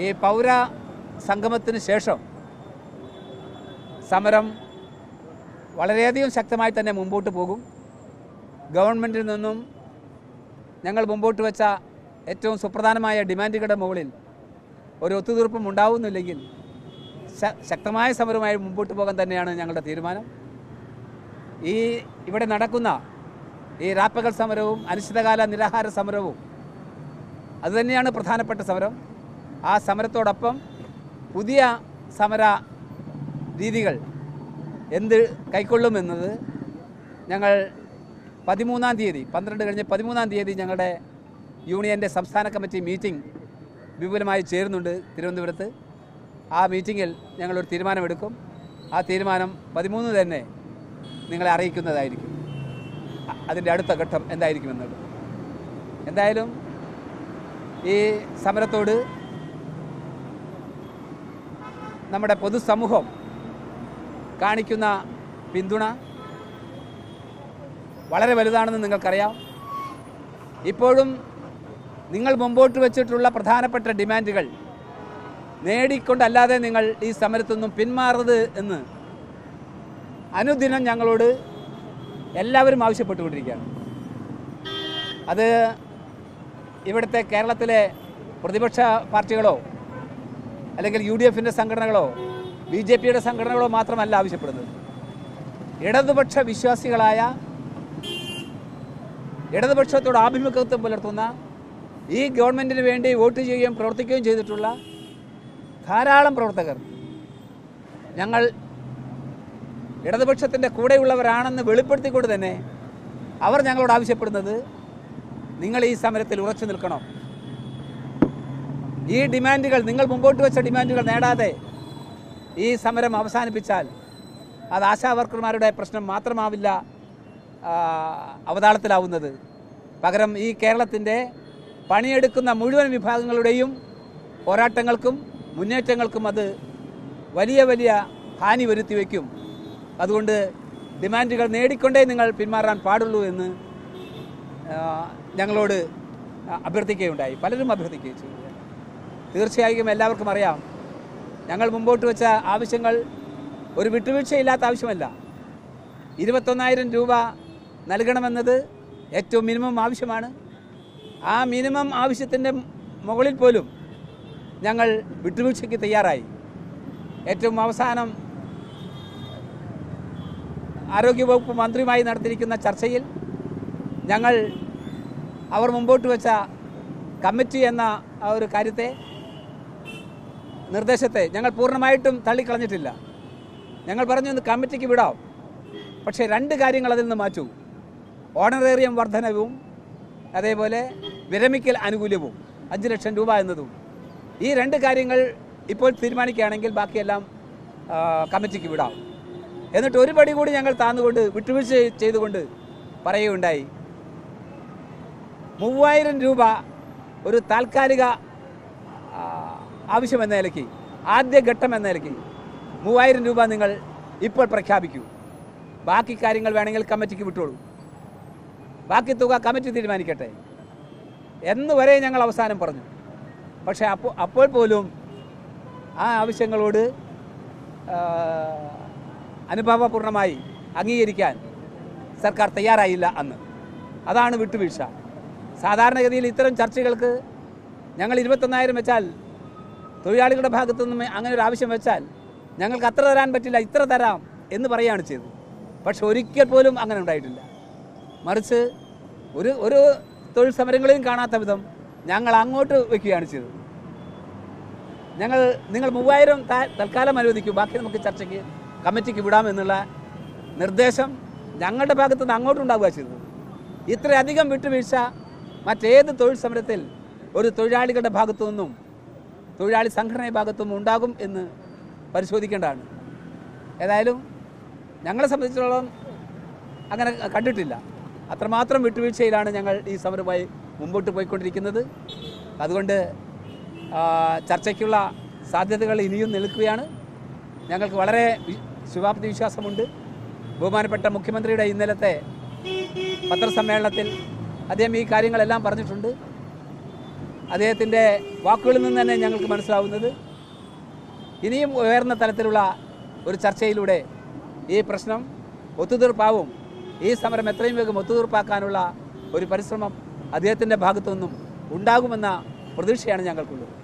ഈ പൗര സംഗമത്തിന് ശേഷം സമരം വളരെയധികം ശക്തമായി തന്നെ മുമ്പോട്ട് പോകും. ഗവൺമെന്റിൽ നിന്നും ഞങ്ങൾ മുമ്പോട്ട് വെച്ച ഏറ്റവും സുപ്രധാനമായ ഡിമാൻഡുകളുടെ മുകളിൽ ഒരു ഒത്തുതീർപ്പും ഉണ്ടാവുന്നില്ലെങ്കിൽ ശക്തമായ സമരമായി മുമ്പോട്ട് പോകാൻ തന്നെയാണ് ഞങ്ങളുടെ തീരുമാനം. ഈ ഇവിടെ നടക്കുന്ന ഈ രാപ്പകൽ സമരവും അനിശ്ചിതകാല നിരാഹാര സമരവും അതുതന്നെയാണ് പ്രധാനപ്പെട്ട സമരം. ആ സമരത്തോടൊപ്പം പുതിയ സമര രീതികൾ എന്ത് കൈക്കൊള്ളുമെന്നത് ഞങ്ങൾ പതിമൂന്നാം തീയതി പന്ത്രണ്ട് കഴിഞ്ഞ് പതിമൂന്നാം തീയതി ഞങ്ങളുടെ യൂണിയന്റെ സംസ്ഥാന കമ്മിറ്റി മീറ്റിംഗ് വിപുലമായി ചേരുന്നുണ്ട് തിരുവനന്തപുരത്ത്. ആ മീറ്റിങ്ങിൽ ഞങ്ങളൊരു തീരുമാനമെടുക്കും. ആ തീരുമാനം പതിമൂന്ന് തന്നെ നിങ്ങളെ അറിയിക്കുന്നതായിരിക്കും. അതിന്റെ അടുത്ത ഘട്ടം എന്തായിരിക്കുമെന്നുള്ളത് എന്തായാലും ഈ സമരത്തോട് നമ്മുടെ പൊതുസമൂഹം കാണിക്കുന്ന പിന്തുണ വളരെ വലുതാണെന്ന് നിങ്ങൾക്കറിയാം. ഇപ്പോഴും നിങ്ങൾ മുമ്പോട്ട് വെച്ചിട്ടുള്ള പ്രധാനപ്പെട്ട ഡിമാൻഡുകൾ നേടിക്കൊണ്ടല്ലാതെ നിങ്ങൾ ഈ സമരത്തൊന്നും പിന്മാറരുത് എന്ന് അനുദിനം ഞങ്ങളോട് എല്ലാവരും ആവശ്യപ്പെട്ടുകൊണ്ടിരിക്കുകയാണ്. അത് ഇവിടുത്തെ കേരളത്തിലെ പ്രതിപക്ഷ പാർട്ടികളോ അല്ലെങ്കിൽ യു ഡി എഫിന്റെ സംഘടനകളോ ബി ജെ പിയുടെ സംഘടനകളോ മാത്രമല്ല ആവശ്യപ്പെടുന്നത്. ഇടതുപക്ഷ വിശ്വാസികളായ ഇടതുപക്ഷത്തോട് ആഭിമുഖ്യത്വം പുലർത്തുന്ന ഈ ഗവൺമെന്റിന് വേണ്ടി വോട്ട് ചെയ്യുകയും പ്രവർത്തിക്കുകയും ചെയ്തിട്ടുള്ള ധാരാളം പ്രവർത്തകർ ഞങ്ങൾ ഇടതുപക്ഷത്തിന്റെ കൂടെയുള്ളവരാണെന്ന് വെളിപ്പെടുത്തിക്കൊണ്ട് തന്നെ അവർ ഞങ്ങളോട് ആവശ്യപ്പെടുന്നത് നിങ്ങൾ ഈ സമരത്തിൽ ഉറച്ചു നിൽക്കണം? ഈ ഡിമാൻഡുകൾ നിങ്ങൾ മുമ്പോട്ട് വെച്ച ഡിമാൻഡുകൾ നേടാതെ ഈ സമരം അവസാനിപ്പിച്ചാൽ അത് ആശാ വർക്കർമാരുടെ പ്രശ്നം മാത്രമാവില്ല അവതാളത്തിലാവുന്നത്. പകരം ഈ കേരളത്തിന്റെ പണിയെടുക്കുന്ന മുഴുവൻ വിഭാഗങ്ങളുടെയും പോരാട്ടങ്ങൾക്കും മുന്നേറ്റങ്ങൾക്കും അത് വലിയ വലിയ ഹാനി വരുത്തി വയ്ക്കും. അതുകൊണ്ട് ഡിമാൻഡുകൾ നേടിക്കൊണ്ടേ നിങ്ങൾ പിന്മാറാൻ പാടുള്ളൂ എന്ന് ഞങ്ങളോട് അഭ്യർത്ഥിക്കുകയുണ്ടായി. പലരും അഭ്യർത്ഥിക്കുകയും ചെയ്തു. തീർച്ചയായും എല്ലാവർക്കും അറിയാം. ഞങ്ങൾ മുമ്പോട്ട് വെച്ച ആവശ്യങ്ങൾ ഒരു വിട്ടുവീഴ്ചയില്ലാത്ത ആവശ്യമല്ല. ഇരുപത്തൊന്നായിരം രൂപ നൽകണമെന്നത് ഏറ്റവും മിനിമം ആവശ്യമാണ്. ആ മിനിമം ആവശ്യത്തിന്റെ മുകളിൽ പോലും ഞങ്ങൾ വിട്ടുവീഴ്ചയ്ക്ക് തയ്യാറായി. ഏറ്റവും അവസാനം ആരോഗ്യവകുപ്പ് മന്ത്രിയുമായി നടത്തിയിരിക്കുന്ന ചർച്ചയിൽ ഞങ്ങൾ അവർ മുമ്പോട്ട് വെച്ച കമ്മിറ്റി എന്ന ഒരു കാര്യത്തെ നിർദ്ദേശത്തെ ഞങ്ങൾ പൂർണമായിട്ടും തള്ളിക്കളഞ്ഞിട്ടില്ല. ഞങ്ങൾ പറഞ്ഞു ഇന്ന് കമ്മിറ്റിക്ക് വിടാം. പക്ഷേ രണ്ട് കാര്യങ്ങൾ അതിൽ നിന്ന് മാറ്റൂ. ഓണറേറിയം വർധനവും അതേപോലെ വിരമിക്കൽ ആനുകൂല്യവും അഞ്ച് ലക്ഷം രൂപ എന്നതും. ഈ രണ്ട് കാര്യങ്ങൾ ഇപ്പോൾ തീരുമാനിക്കുകയാണെങ്കിൽ ബാക്കിയെല്ലാം കമ്മിറ്റിക്ക് വിടാം. എന്നിട്ട് ഒരു പടി കൂടി ഞങ്ങൾ താന്നുകൊണ്ട് വിട്ടുവീഴ്ച ചെയ്തുകൊണ്ട് പറയുകയുണ്ടായി. മൂവായിരം രൂപ ഒരു താൽക്കാലിക ആവശ്യം എന്ന നിലയ്ക്ക് ആദ്യ ഘട്ടം എന്ന നിലയ്ക്ക് മൂവായിരം രൂപ നിങ്ങൾ ഇപ്പോൾ പ്രഖ്യാപിക്കൂ. ബാക്കി കാര്യങ്ങൾ വേണമെങ്കിൽ കമ്മിറ്റിക്ക് വിട്ടോളൂ. ബാക്കി തുക കമ്മിറ്റി തീരുമാനിക്കട്ടെ. എന്ന് വരെ ഞങ്ങൾ അവസാനം പറഞ്ഞു. പക്ഷേ അപ്പോൾ അപ്പോൾ പോലും ആ ആവശ്യങ്ങളോട് അനുഭാവപൂർണമായി അംഗീകരിക്കാൻ സർക്കാർ തയ്യാറായില്ല അന്ന്. അതാണ് വിട്ടുവീഴ്ച. സാധാരണഗതിയിൽ ഇത്തരം ചർച്ചകൾക്ക് ഞങ്ങൾ ഇരുപത്തൊന്നായിരം വെച്ചാൽ തൊഴിലാളികളുടെ ഭാഗത്തു നിന്നും അങ്ങനെ ഒരു ആവശ്യം വെച്ചാൽ ഞങ്ങൾക്ക് അത്ര തരാൻ പറ്റില്ല ഇത്ര തരാം എന്ന് പറയുകയാണ് ചെയ്തത്. പക്ഷെ ഒരിക്കൽ പോലും അങ്ങനെ ഉണ്ടായിട്ടില്ല. മറിച്ച് ഒരു ഒരു തൊഴിൽ സമരങ്ങളിലും കാണാത്ത വിധം ഞങ്ങൾ അങ്ങോട്ട് വയ്ക്കുകയാണ് ചെയ്തത്. ഞങ്ങൾ നിങ്ങൾ മൂവായിരം തൽക്കാലം അനുവദിക്കും ബാക്കി നമുക്ക് ചർച്ചയ്ക്ക് കമ്മിറ്റിക്ക് വിടാമെന്നുള്ള നിർദ്ദേശം ഞങ്ങളുടെ ഭാഗത്തു നിന്ന് അങ്ങോട്ടുണ്ടാവുക ചെയ്തത്. ഇത്രയധികം വിട്ടുവീഴ്ച മറ്റേത് തൊഴിൽ സമരത്തിൽ ഒരു തൊഴിലാളികളുടെ ഭാഗത്തു നിന്നും തൊഴിലാളി സംഘടന ഭാഗത്തും ഉണ്ടാകും എന്ന് പരിശോധിക്കേണ്ടതാണ്. ഏതായാലും ഞങ്ങളെ സംബന്ധിച്ചിടത്തോളം അങ്ങനെ കണ്ടിട്ടില്ല. അത്രമാത്രം വിട്ടുവീഴ്ചയിലാണ് ഞങ്ങൾ ഈ സമരവുമായി മുമ്പോട്ട് പോയിക്കൊണ്ടിരിക്കുന്നത്. അതുകൊണ്ട് ചർച്ചയ്ക്കുള്ള സാധ്യതകൾ ഇനിയും നിൽക്കുകയാണ് ഞങ്ങൾക്ക് വളരെ ശുഭാപ്തി വിശ്വാസമുണ്ട്. ബഹുമാനപ്പെട്ട മുഖ്യമന്ത്രിയുടെ ഇന്നലത്തെ പത്രസമ്മേളനത്തിൽ അദ്ദേഹം ഈ കാര്യങ്ങളെല്ലാം പറഞ്ഞിട്ടുണ്ട്. അദ്ദേഹത്തിന്റെ വാക്കുകളിൽ നിന്ന് തന്നെ ഞങ്ങൾക്ക് മനസ്സിലാവുന്നത്. ഇനിയും ഉയർന്ന തലത്തിലുള്ള ഒരു ചർച്ചയിലൂടെ ഈ പ്രശ്നം ഒത്തുതീർപ്പാവും. ഈ സമരം എത്രയും വേഗം ഒത്തുതീർപ്പാക്കാനുള്ള ഒരു പരിശ്രമം അദ്ദേഹത്തിന്റെ ഭാഗത്തു നിന്നും ഉണ്ടാകുമെന്ന പ്രതീക്ഷയാണ് ഞങ്ങൾക്കുള്ളത്.